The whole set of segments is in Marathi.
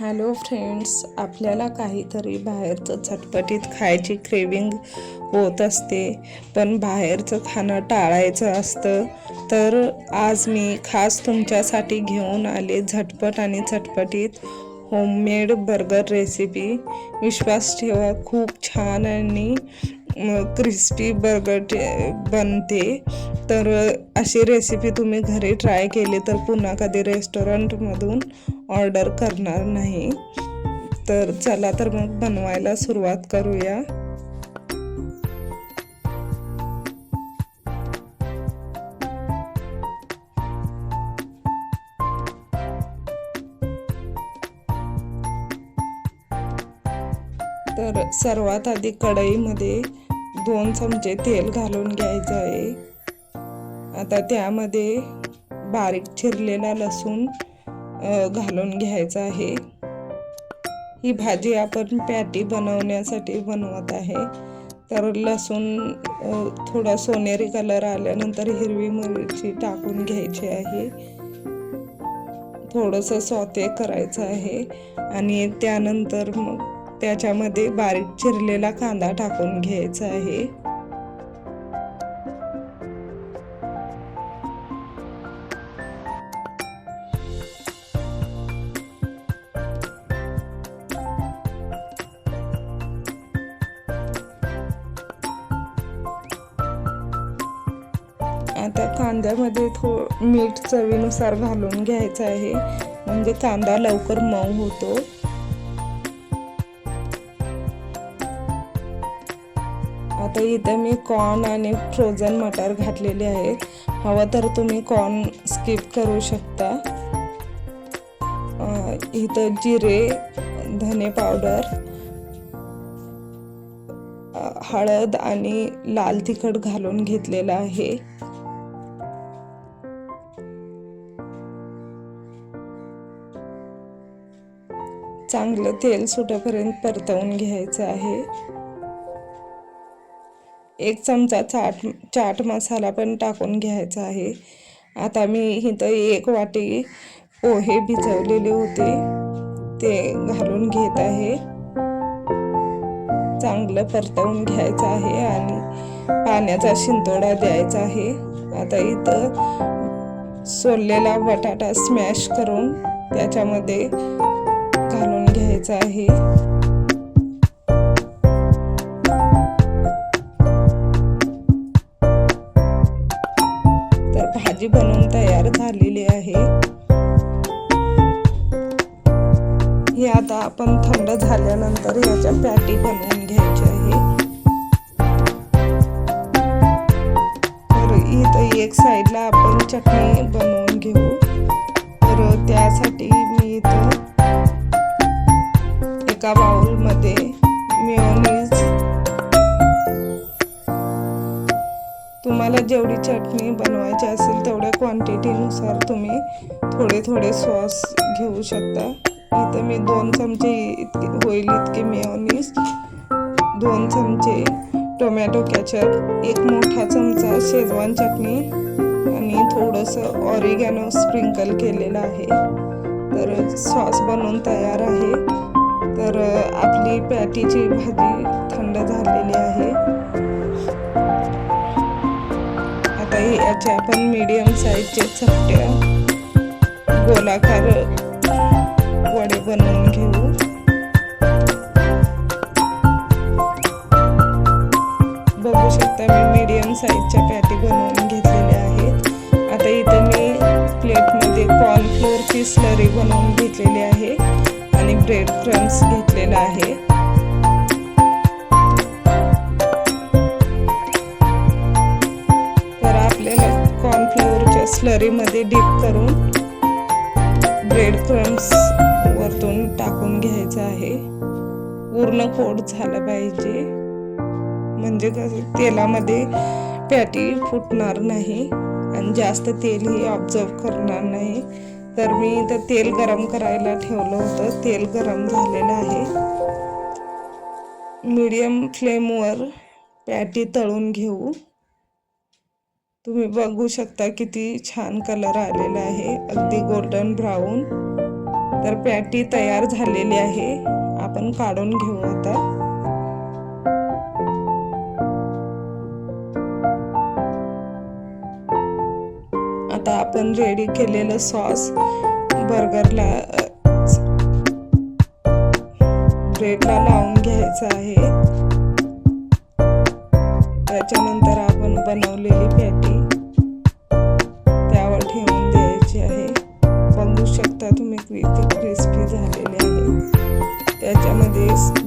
हॅलो फ्रेंड्स आपल्याला काहीतरी बाहेरचं चटपटीत खायची क्रेविंग होत असते पण बाहेरचं खाणं टाळायचं असतं. तर आज मी खास तुमच्यासाठी घेऊन आले झटपट आणि चटपटीत होममेड बर्गर रेसिपी विश्वास ठेवा खूप छान आणि क्रिस्पी बर्गर बनते. तर अशी रेसिपी तुम्ही घरी ट्राय केली तर पुन्हा कधी रेस्टॉरंटमधून ऑर्डर करणार नाही. तर चला तर मग बनवायला सुरुवात करूया. तर सर्वात आधी कढईमध्ये दोन चमचे तेल घालून घ्यायचं आहे. आता त्यामध्ये बारीक चिरलेला लसूण घालून घ्यायचा आहे. ही भाजी आपण पॅटी बनवण्यासाठी बनवत आहे. तर लसूण थोडा सोनेरी कलर आल्यानंतर हिरवी मिरची टाकून घ्यायची आहे. थोडंसं सॉते करायचं आहे. आणि त्यानंतर मग त्याच्यामध्ये बारीक चिरलेला कांदा टाकून घ्यायचा आहे. आता कांद्यामध्ये थो मीठ चवीनुसार घालून घ्यायचं आहे. म्हणजे कांदा लवकर मऊ होतो. आता इथं मी कॉर्न आणि फ्रोझन मटार घातलेले आहेत. हवं तर तुम्ही कॉर्न स्किप करू शकता. इथं जिरे धने पावडर हळद आणि लाल तिखट घालून घेतलेलं आहे. चांगलं तेल सुटेपर्यंत परतवून घ्यायचं आहे. एक चमचा चाट चाट मसाला पण टाकून घ्यायचा आहे. आता मी इथं एक वाटी पोहे भिजवलेले होते. ते घालून घेत आहे. चांगलं परतवून घ्यायचं आहे आणि पाण्याचा शिंतोडा द्यायचा आहे. आता इथं सोललेला बटाटा स्मॅश करून त्याच्यामध्ये घालून घ्यायचा आहे. आता आपण थंड झाल्यानंतर याच्या पॅटी बनवून घ्यायच्या आहे. तर इथं एक साईडला आपण चटणी बनवून घेऊ. तर त्यासाठी मी इथं एका बाउलमध्ये मेयोनीज तुम्हाला जेवढी चटणी बनवायची असेल तेवढ्या क्वांटिटीनुसार तुम्ही थोडे थोडे सॉस घेऊ शकता. इथे मी दोन चमचे इतके होईल इतके मेयोनीस दोन चमचे टोमॅटो कॅचअप एक मोठा चमचा शेजवान चटणी आणि थोडंसं ऑरिगॅनो स्प्रिंकल केलेलं आहे. तर सॉस बनवून तयार आहे. तर आपली पॅटीची भाजी थंड झालेली आहे. आता हे आपण मीडियम साईजचे चपट्या गोलाकार बनवून घेऊ. बघू शकता मी मीडियम साईजच्या पॅटी बनवून घेतलेल्या आहेत. आता इथे मी प्लेटमध्ये कॉर्नफ्लोअरची स्लरी बनवून घेतलेली आहे आणि ब्रेड क्रम्स घेतलेला आहे. तर आपल्याला कॉर्नफ्लोअरच्या स्लरीमध्ये डीप करून ब्रेड क्रम्स वरतून टाकून घ्यायचं आहे. पूर्ण कोट झालं पाहिजे. म्हणजे कसं तेलामध्ये पॅटी फुटणार नाही आणि जास्त तेलही ऑब्झर्व करणार नाही. तर मी इथं तेल गरम करायला ठेवलं होतं. तेल गरम झालेलं आहे. मीडियम फ्लेमवर पॅटी तळून घेऊ. तुम्ही बघू शकता किती छान कलर आलेला आहे. अगदी गोल्डन ब्राऊन तर पॅटी तयार झालेली आहे. आपण काढून घेऊ आता. आता आपण रेडी केलेलं सॉस बर्गरला ब्रेडला लावून घ्यायचं आहे. त्याच्यानंतर आपण बनवलेली पॅटी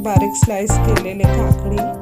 बारीक स्लाइस केलेले काकडी.